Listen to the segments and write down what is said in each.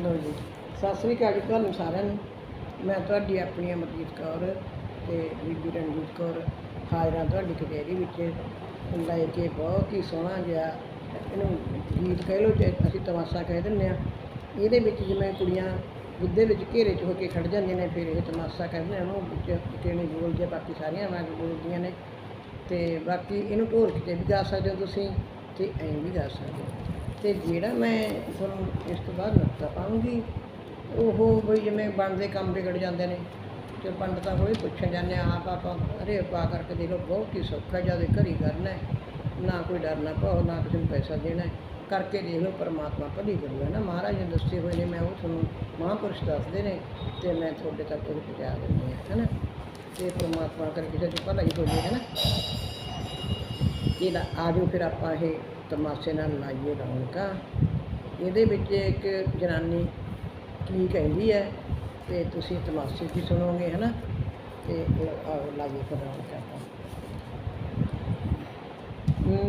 ਲੋ ਜੀ। ਸਤਿ ਸ੍ਰੀ ਅਕਾਲ ਜੀ ਤੁਹਾਨੂੰ ਸਾਰਿਆਂ ਨੂੰ। ਮੈਂ ਤੁਹਾਡੀ ਆਪਣੀ ਅਮਰਜੀਤ ਕੌਰ ਤੇ ਬੀਬੀ ਰਣਜੀਤ ਕੌਰ। ਹਾਜ਼ਰਾਂ ਤੁਹਾਡੀ ਕਚਹਿਰੀ ਵਿੱਚ। ਲੈ ਕੇ ਬਹੁਤ ਹੀ ਸੋਹਣਾ ਜਿਹਾ ਇਹਨੂੰ ਗੀਤ ਕਹਿ ਲਓ ਜੇ ਅਸੀਂ ਤਮਾਸ਼ਾ ਕਹਿ ਦਿੰਦੇ ਆ ਇਹਦੇ ਵਿੱਚ ਜਿਵੇਂ ਕੁੜੀਆਂ ਗੁੱਦੇ ਵਿੱਚ ਘੇਰੇ 'ਚ ਹੋ ਕੇ ਖੜ ਜਾਂਦੀਆਂ ਨੇ, ਫਿਰ ਇਹ ਤਮਾਸ਼ਾ ਕਹਿੰਦੇ ਆ ਉਹਨੂੰ ਵਿੱਚ ਕਿਹਨੇ ਬੋਲਦੇ ਬਾਕੀ ਸਾਰੀਆਂ ਵਾਂਗ ਬੋਲਦੀਆਂ ਨੇ। ਤੇ ਬਾਕੀ ਇਹਨੂੰ ਢੋਲਕ 'ਤੇ ਵੀ ਗਾ ਸਕਦੇ ਹੋ ਤੁਸੀਂ ਤੇ ਐਂ ਵੀ ਗਾ ਸਕਦੇ ਹੋ। ਤੇ ਜਿਹੜਾ ਮੈਂ ਤੁਹਾਨੂੰ ਇਸ ਤੋਂ ਬਾਅਦ ਨੁਕਤਾ ਪਾਉਂਗੀ, ਉਹ ਬਈ ਜਿਵੇਂ ਬਣਦੇ ਕੰਮ ਵਿਗੜ ਜਾਂਦੇ ਨੇ, ਤੇ ਪੰਡਤਾਂ ਕੋਲ ਪੁੱਛਣ ਜਾਂਦੇ ਆ, ਆਪ ਆਪਾਂ ਅਰੇ ਪਾ ਕਰਕੇ ਦੇ ਲੋ ਬਹੁਤ ਹੀ ਸੌਖਾ ਜਦ ਘਰੀ ਕਰਨਾ ਨਾ ਕੋਈ ਡਰਨਾ ਪਾਓ ਨਾ ਕਿਸੇ ਨੂੰ ਪੈਸਾ ਦੇਣਾ ਕਰਕੇ ਦੇਖ ਲਓ, ਪਰਮਾਤਮਾ ਭਲੀ ਕਰੂਗਾ ਨਾ। ਮਹਾਰਾਜ ਨੇ ਦੱਸੇ ਹੋਏ ਨੇ, ਮੈਂ ਉਹ ਤੁਹਾਨੂੰ ਮਹਾਂਪੁਰਸ਼ ਦੱਸਦੇ ਨੇ, ਤੇ ਮੈਂ ਤੁਹਾਡੇ ਤੱਕ ਉਹ ਪਹੁੰਚਾ ਦਿੰਦੀ ਹਾਂ ਹੈਨਾ ਤੇ ਪਰਮਾਤਮਾ ਕਰਕੇ ਕਿਸੇ ਦੀ ਭਲਾਈ ਹੋ ਜਾਏ ਹੈਨਾ ਇਹਦਾ ਆਜੋ ਫਿਰ ਆਪਾਂ ਇਹ ਤਮਾਸ਼ੇ ਨਾਲ ਲਾਈਏ ਰੌਣਕਾਂ। ਇਹਦੇ ਵਿੱਚ ਇੱਕ ਜਨਾਨੀ ਕੀ ਕਹਿੰਦੀ ਹੈ ਤੇ ਤੁਸੀਂ ਤਮਾਸ਼ੇ 'ਚ ਸੁਣੋਗੇ ਹੈ ਨਾ ਤੇ ਲਾਈਏ ਰੌਣਕਾਂ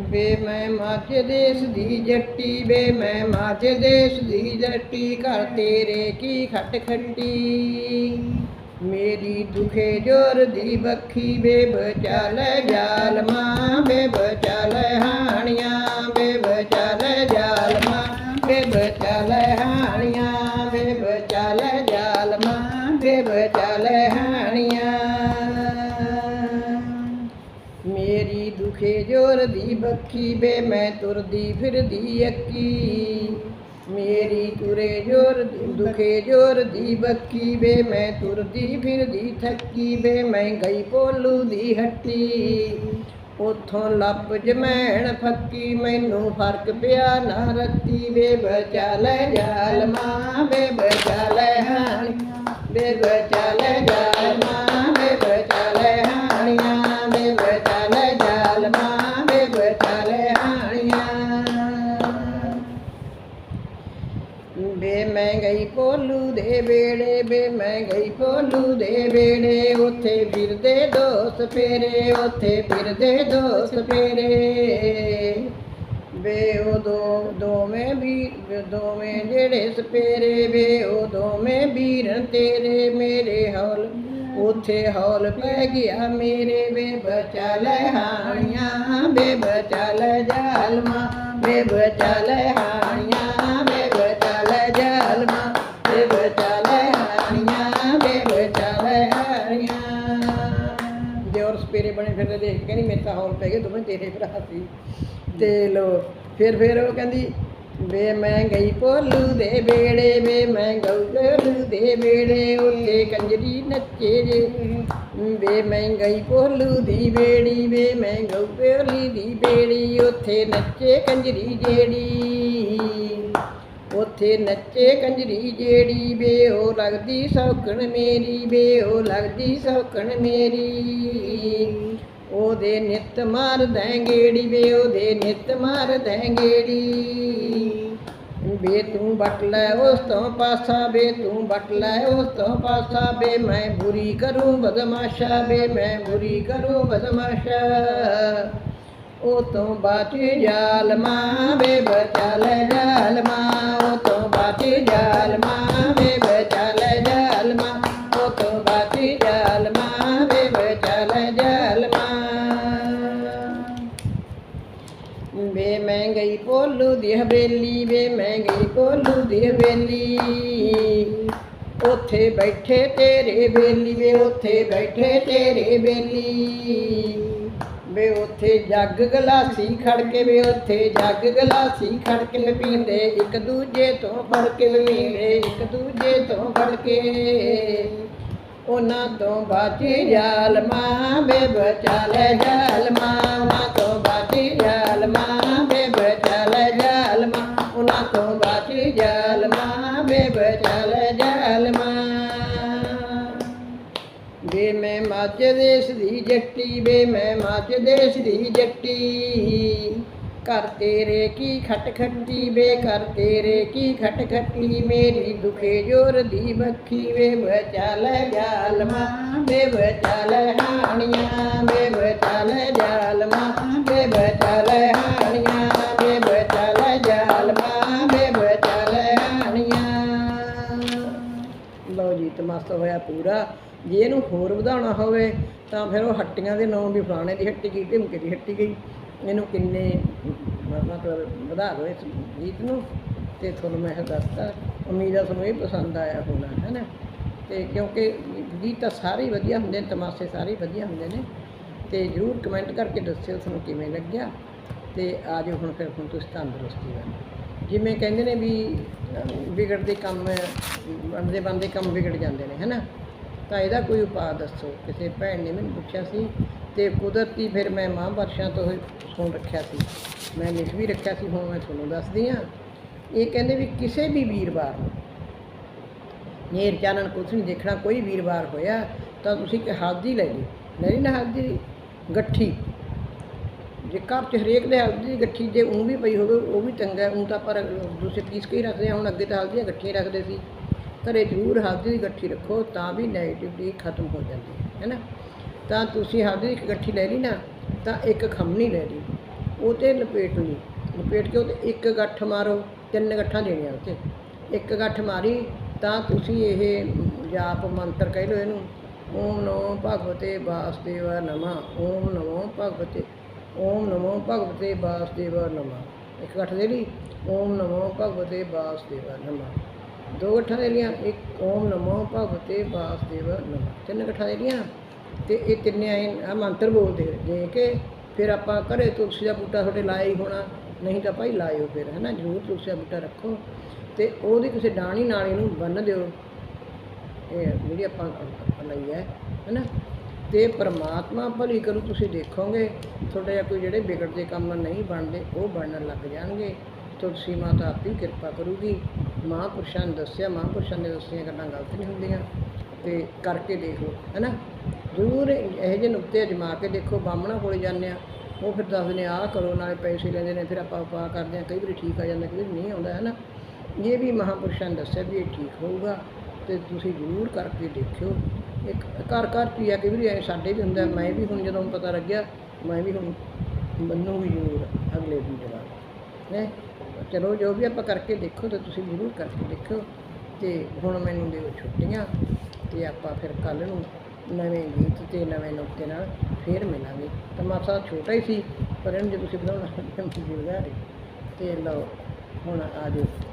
ਵੇ ਮੈਂ ਮਾਝੇ ਦੇਸ਼ ਦੀ ਜੱਟੀ ਵੇ ਮੈਂ ਮਾਝੇ ਦੇਸ਼ ਦੀ ਜੱਟੀ, ਘਰ ਤੇਰੇ ਕੀ ਖੱਟ ਖੱਟੀ? ਮੇਰੀ ਦੁਖੇ ਜੋਰ ਦੀ ਬੱਖੀ ਵੇ ਬਚਾ ਲੈ ਜਾਲਮਾ ਵੇ ਬਚਾ ਲੈ ਹਾਣੀਆਂ। ਦੁਖੇ ਬੱਖੀ ਬੇ ਮੈਂ ਤੁਰਦੀ ਫਿਰਦੀ ਅੱਕੀ ਮੇਰੀ ਤੁਰੇ ਜੋਰ, ਦੁਖੇ ਜੋਰ ਦੀ ਬੱਖੀ ਬੇ ਮੈਂ ਤੁਰਦੀ ਫਿਰਦੀ ਥੱਕੀ ਬੇ ਮੈਂ ਗਈ ਪੋਲੂ ਦੀ ਹੱਟੀ। ਉਥੋਂ ਲੱਪ ਜਮੈਣ ਫੱਕੀ, ਮੈਨੂੰ ਫ਼ਰਕ ਪਿਆ ਨਾ ਰੱਤੀ ਵੇ ਬਚਾ ਲੈ ਜਾਲਮਾ ਵੇ ਬਚਾ ਲੈ ਹਾਣੀਆਂ ਵੇ ਬਚਾ ਲੈ ਜਾ ਗਈ ਕੋਲੂ ਦੇ ਵੇੜੇ ਬੇ ਮੈਂ ਗਈ ਕੋਲੂ ਦੇ ਵੇੜੇ ਉੱਥੇ ਫਿਰਦੇ ਦੋਸਤ ਫੇਰੇ, ਉੱਥੇ ਫਿਰਦੇ ਦੋਸਤ ਫੇਰੇ। ਵੇ ਉਹ ਦੋ, ਦੋਵੇਂ ਵੀ ਦੋਵੇਂ ਜਿਹੜੇ ਸਪੇਰੇ, ਵੇ ਉਹ ਦੋਵੇਂ ਵੀਰ ਤੇਰੇ। ਮੇਰੇ ਹੌਲ, ਉਥੇ ਹੌਲ ਪੈ ਗਿਆ ਮੇਰੇ। ਵੇ ਬਚਾ ਲੈ ਹਾਣੀਆਂ, ਵੇ ਬਚਾ ਲੈ ਜਾਲਮਾ, ਵੇ ਬਚਾ ਲੈ ਹਾਣੀਆਂ। ਪੈ ਭਰਾ ਸੀ। ਤੇ ਲੋ, ਫਿਰ ਫਿਰ ਉਹ ਕਹਿੰਦੀ, ਵੇ ਮੈਂ ਗਈ ਭੋਲੂ ਦੇ ਬੇੜੇ ਵੇ ਮੈਂ ਗਊ ਦੇ ਬੇੜੇ ਉੱਤੇ ਕੰਜਰੀ ਨੱਚੇ ਜੇ। ਵੇ ਮੈਂ ਗਈ ਭੋਲੂ ਦੀ ਬੇੜੀ ਵੇ ਮੈਂ ਗਊ ਦੀ ਬੇੜੀ ਉੱਥੇ ਨੱਚੇ ਕੰਜਰੀ ਜਿਹੜੀ ਉੱਥੇ ਨੱਚੇ ਕੰਜਰੀ ਜਿਹੜੀ ਵੇ ਉਹ ਲੱਗਦੀ ਸੌਕਣ ਮੇਰੀ, ਵੇ ਉਹ ਲੱਗਦੀ ਸੌਕਣ ਮੇਰੀ। ਉਹਦੇ ਨਿੱਤ ਮਾਰ ਦੈਂਗੇੜੀ ਵੇ, ਉਹਦੇ ਨਿੱਤ ਮਾਰ ਦੈਂਗੇੜੀ ਬੇ ਤੂੰ ਬਟ ਲੈ, ਉਸ ਤੋਂ ਪਾਸਾ ਬੇ, ਤੂੰ ਬਟ ਲੈ, ਉਸ ਤੋਂ ਪਾਸਾ ਬੇ, ਮੈਂ ਬੁਰੀ ਕਰੂੰ ਬਦਮਾਸ਼ਾ ਬੇ, ਮੈਂ ਬੁਰੀ ਕਰੂੰ ਬਦਮਾਸ਼ਾ। ਉਹ ਤੋਂ ਬਾਚੇ ਜਾਲਮਾ ਵੇ ਬਚਾ ਲੈ ਜਾਲਮਾ, ਉਹ ਤੋਂ ਬਾਚੇ ਜਾਲਮਾ ਵੇ ਮੈਂ ਗਈ ਪੋਲੂ ਦੀ ਹਵੇਲੀ ਵੇ ਮੈਂ ਗਈ ਭੋਲੂ ਦੀ ਹਵੇਲੀ ਉੱਥੇ ਬੈਠੇ ਤੇਰੇ ਬੇਲੀ, ਵੇ ਉੱਥੇ ਬੈਠੇ ਤੇਰੇ ਬੇਲੀ। ਵੇ ਉੱਥੇ ਜੱਗ ਗਲਾਸੀ ਖੜ ਕੇ ਵੇ ਉੱਥੇ ਜੱਗ ਗਲਾਸੀ ਖੜ ਕੇ ਵੇ ਪੀਂਦੇ ਇੱਕ ਦੂਜੇ ਤੋਂ ਫੜ ਕੇ ਵੇ ਇੱਕ ਦੂਜੇ ਤੋਂ ਫੜ ਕੇ ਉਹਨਾਂ ਤੋਂ ਬਾਚੀ ਜਾਲਮਾ, ਵੇ ਬਚਾ ਲੈ ਜਾਲਮਾ, ਉਹਨਾਂ ਮੈਂ ਦੇਸ਼ ਦੀ ਜੱਟੀ ਵੇ ਮੈਂ ਮੱਝ ਦੇਸ਼ ਦੀ ਜੱਟੀ। ਕਰ ਤੇਰੇ ਕੀ ਖਟ ਖੱਟੀ ਵੇ ਕਰ ਤੇਰੇ ਕੀ ਖਟ ਖੱਟੀ ਮੇਰੀ ਦੁਖੇ ਜੋਰ ਦੀ ਬੱਖੀ ਵੇ ਬਚਾ ਲੈ ਜਾਲਮਾ ਵੇ ਬਚਾ ਲੈ ਹਾਣੀਆਂ। ਹੋਰ ਵਧਾਉਣਾ ਹੋਵੇ, ਤਾਂ ਫਿਰ ਉਹ ਹੱਟੀਆਂ ਦੇ ਨਾਂ ਵੀ ਫਲਾਣੇ ਦੀ ਹੱਟੀ ਗਈ, ਢਿਮਕੇ ਦੀ ਹੱਟੀ ਗਈ। ਇਹਨੂੰ ਕਿੰਨੇ ਮਤਲਬ ਵਧਾ ਦਿਓ ਇਸ ਗੀਤ ਨੂੰ। ਤੇ ਤੁਹਾਨੂੰ ਮੈਂ ਇਹ ਦੱਸਤਾ ਉਮੀਦ ਆ ਤੁਹਾਨੂੰ ਇਹ ਪਸੰਦ ਆਇਆ ਹੋਣਾ, ਹੈ ਨਾ? ਤੇ ਕਿਉਂਕਿ ਗੀਤ ਤਾਂ ਸਾਰੇ ਵਧੀਆ ਹੁੰਦੇ ਨੇ, ਤਮਾਸ਼ੇ ਸਾਰੇ ਵਧੀਆ ਹੁੰਦੇ ਨੇ। ਤੇ ਜਰੂਰ ਕਮੈਂਟ ਕਰਕੇ ਦੱਸਿਓ ਤੁਹਾਨੂੰ ਕਿਵੇਂ ਲੱਗਿਆ। ਤੇ ਆ ਜਾਓ ਹੁਣ ਫਿਰ ਹੁਣ ਤੁਸੀਂ ਤੰਦਰੁਸਤੀ ਵੱਲ ਜਿਵੇਂ ਕਹਿੰਦੇ ਨੇ ਵੀ ਵਿਗੜਦੇ ਕੰਮ, ਬਣਦੇ ਬਣਦੇ ਕੰਮ ਵਿਗੜ ਜਾਂਦੇ ਨੇ ਹੈਨਾ ਤਾਂ ਇਹਦਾ ਕੋਈ ਉਪਾਅ ਦੱਸੋ। ਕਿਸੇ ਭੈਣ ਨੇ ਮੈਨੂੰ ਪੁੱਛਿਆ ਸੀ ਤੇ ਕੁਦਰਤੀ ਫਿਰ ਮੈਂ ਮਹਾਂਵਰਸ਼ਾਂ ਤੋਂ ਸੁਣ ਰੱਖਿਆ ਸੀ। ਮੈਂ ਲਿਖ ਵੀ ਰੱਖਿਆ ਸੀ, ਹੁਣ ਮੈਂ ਤੁਹਾਨੂੰ ਦੱਸਦੀ ਹਾਂ। ਇਹ ਕਹਿੰਦੇ ਵੀ ਕਿਸੇ ਵੀ ਵੀਰਵਾਰ ਨੂੰ ਨੇਰ ਚਾਨਣ ਕੁਛ ਨਹੀਂ ਦੇਖਣਾ, ਕੋਈ ਵੀਰਵਾਰ ਹੋਇਆ ਤਾਂ ਤੁਸੀਂ ਕਿ ਹਲਦੀ ਲੈ ਲਈ ਲੈ ਲਈ ਨਾ ਹਲਦੀ, ਗੱਠੀ। ਜੇ ਘਰ 'ਚ ਹਰੇਕ ਦੇ ਹਲਦੀ ਦੀ ਗੱਠੀ, ਜੇ ਉਹ ਵੀ ਪਈ ਹੋਵੇ, ਉਹ ਵੀ ਚੰਗਾ ਉਹ ਤਾਂ ਪਰ ਦੂਸਰੇ ਪੀਸ ਕੇ ਹੀ ਰੱਖਦੇ ਆ, ਹੁਣ ਅੱਗੇ ਤਾਂ ਹਲਦੀਆਂ ਗੱਠੀਆਂ ਰੱਖਦੇ ਸੀ। ਘਰੇ ਜ਼ਰੂਰ ਹਲਦੀ ਦੀ ਗੱਠੀ ਰੱਖੋ, ਤਾਂ ਵੀ ਨੈਗੇਟਿਵਿਟੀ ਖਤਮ ਹੋ ਜਾਂਦੀ ਹੈ ਹੈ ਨਾ? ਤਾਂ ਤੁਸੀਂ ਹਲਦੀ ਦੀ ਗੱਠੀ ਲੈ ਲਈ ਨਾ, ਤਾਂ ਇੱਕ ਖੰਮਣੀ ਲੈ ਲਈ। ਉਹ 'ਤੇ ਲਪੇਟ ਲਈ। ਲਪੇਟ ਕੇ ਉਹ 'ਤੇ ਇੱਕ ਗੱਠ ਮਾਰੋ, ਤਿੰਨ ਗੱਠਾਂ ਦੇਣੀਆਂ ਉਹ ਇੱਕ ਗੱਠ ਮਾਰੀ, ਤਾਂ ਤੁਸੀਂ ਇਹ ਜਾਪ ਮੰਤਰ ਕਹਿ ਲਓ ਇਹਨੂੰ, ਓਮ ਨਮੋ ਭਗਵਤੇ ਵਾਸੁਦੇਵਾ ਨਮਾ, ਓਮ ਨਮੋ ਭਗਵਤੇ, ਓਮ ਨਮੋ ਭਗਵਤੇ ਵਾਸੁਦੇਵਾ ਨਮਾ। ਇੱਕ ਗੱਠ ਦੇ ਲਈ, ਓਮ ਨਮੋ ਭਗਵਤੇ ਵਾਸੁਦੇਵਾ ਨਮਾ। ਦੋ ਗੱਠਾਂ ਦੇ ਲੀਆਂ, ਇੱਕ ਓਮ ਨਮੋ ਭਗਵਤੇ ਵਾਸੁਦੇਵਾ ਨਮਾ। ਤਿੰਨ ਗੱਠਾਂ ਦੇ ਲੀਆਂ ਤੇ ਇਹ ਤਿੰਨੇ ਆਏ ਆ ਮੰਤਰ ਬੋਲਦੇ ਦੇ ਕੇ ਫਿਰ ਆਪਾਂ ਘਰੇ ਤੁਲਸੀ ਦਾ ਬੂਟਾ ਤੁਹਾਡੇ ਲਾਇਆ ਹੀ ਹੋਣਾ, ਨਹੀਂ ਤਾਂ ਭਾਈ ਲਾਇਓ ਫਿਰ ਹੈ ਨਾ ਜ਼ਰੂਰ ਤੁਲਸੀ ਦਾ ਬੂਟਾ ਰੱਖੋ ਤੇ ਉਹਦੀ ਕਿਸੇ ਡਾਣੀ ਨਾਲ ਇਹਨੂੰ ਬੰਨ ਦਿਓ। ਇਹ ਜਿਹੜੀ ਆਪਾਂ ਆਪਾਂ ਲਈ ਹੈ ਹੈ ਨਾ ਤੇ ਪਰਮਾਤਮਾ ਭਲੀ ਕਰੂ, ਤੁਸੀਂ ਦੇਖੋਗੇ, ਤੁਹਾਡੇ ਕੋਈ ਜਿਹੜੇ ਵਿਗੜਦੇ ਕੰਮ ਨਹੀਂ ਬਣਦੇ, ਉਹ ਬਣਨ ਲੱਗ ਜਾਣਗੇ। ਤੁਲਸੀ ਮਾਤਾ ਆਪੀ ਕਿਰਪਾ ਕਰੂਗੀ। ਮਹਾਂਪੁਰਸ਼ਾਂ ਨੇ ਦੱਸਿਆ, ਮਹਾਂਪੁਰਸ਼ਾਂ ਨੇ ਦੱਸੀਆਂ ਗੱਲਾਂ ਗਲਤ ਨਹੀਂ ਹੁੰਦੀਆਂ। ਤੇ ਕਰਕੇ ਦੇਖ ਲਓ, ਹੈਨਾ? ਜ਼ਰੂਰ ਇਹੋ ਜਿਹੇ ਨੁਕਤੇ ਅਜਮਾ ਕੇ ਦੇਖੋ, ਬਾਹਮਣਾ ਕੋਲੇ ਜਾਂਦੇ ਆ, ਉਹ ਫਿਰ ਦੱਸਦੇ ਨੇ ਆਹ ਕਰੋ, ਨਾਲੇ ਪੈਸੇ ਲੈਂਦੇ ਨੇ, ਫਿਰ ਆਪਾਂ ਉਪਾਅ ਕਰਦੇ ਆ, ਕਈ ਵਾਰੀ ਠੀਕ ਆ ਜਾਂਦਾ, ਕਈ ਵਾਰੀ ਨਹੀਂ ਆਉਂਦਾ ਹੈ ਨਾ ਇਹ ਵੀ ਮਹਾਂਪੁਰਸ਼ਾਂ ਨੇ ਦੱਸਿਆ ਵੀ ਇਹ ਠੀਕ ਹੋਊਗਾ, ਤੇ ਤੁਸੀਂ ਜ਼ਰੂਰ ਕਰਕੇ ਦੇਖਿਓ। ਇੱਕ ਘਰ ਘਰ 'ਚ ਹੀ ਆ, ਕਈ ਵਾਰੀ ਐਂ ਸਾਡੇ ਵੀ ਹੁੰਦਾ, ਮੈਂ ਵੀ ਹੁਣ ਜਦੋਂ ਪਤਾ ਲੱਗਿਆ, ਮੈਂ ਵੀ ਹੁਣ ਮੰਨੂ ਵੀ ਜ਼ਰੂਰ ਅਗਲੇ ਦਿਨ ਜਵਾਬ, ਹੈ? ਚਲੋ ਜੋ ਵੀ ਆਪਾਂ ਕਰਕੇ ਦੇਖੋ ਤਾਂ ਤੁਸੀਂ ਜ਼ਰੂਰ ਕਰਕੇ ਦੇਖਿਓ। ਤੇ ਹੁਣ ਮੈਨੂੰ ਦਿਓ ਛੁੱਟੀਆਂ ਤੇ ਆਪਾਂ ਫਿਰ ਕੱਲ ਨੂੰ ਨਵੇਂ ਗੀਤ ਤੇ ਨਵੇਂ ਨੁਕਤੇ ਨਾਲ ਫੇਰ ਮਿਲਾਂਗੇ। ਤਮਾਸ਼ਾ ਛੋਟਾ ਹੀ ਸੀ, ਪਰ ਇਹਨੂੰ ਜੇ ਤੁਸੀਂ ਬਣਾਉਣਾ ਤਾਂ ਜ਼ਰੂਰ ਹੈ ਤੇ ਲਓ, ਹੁਣ ਆ ਜਾਓ।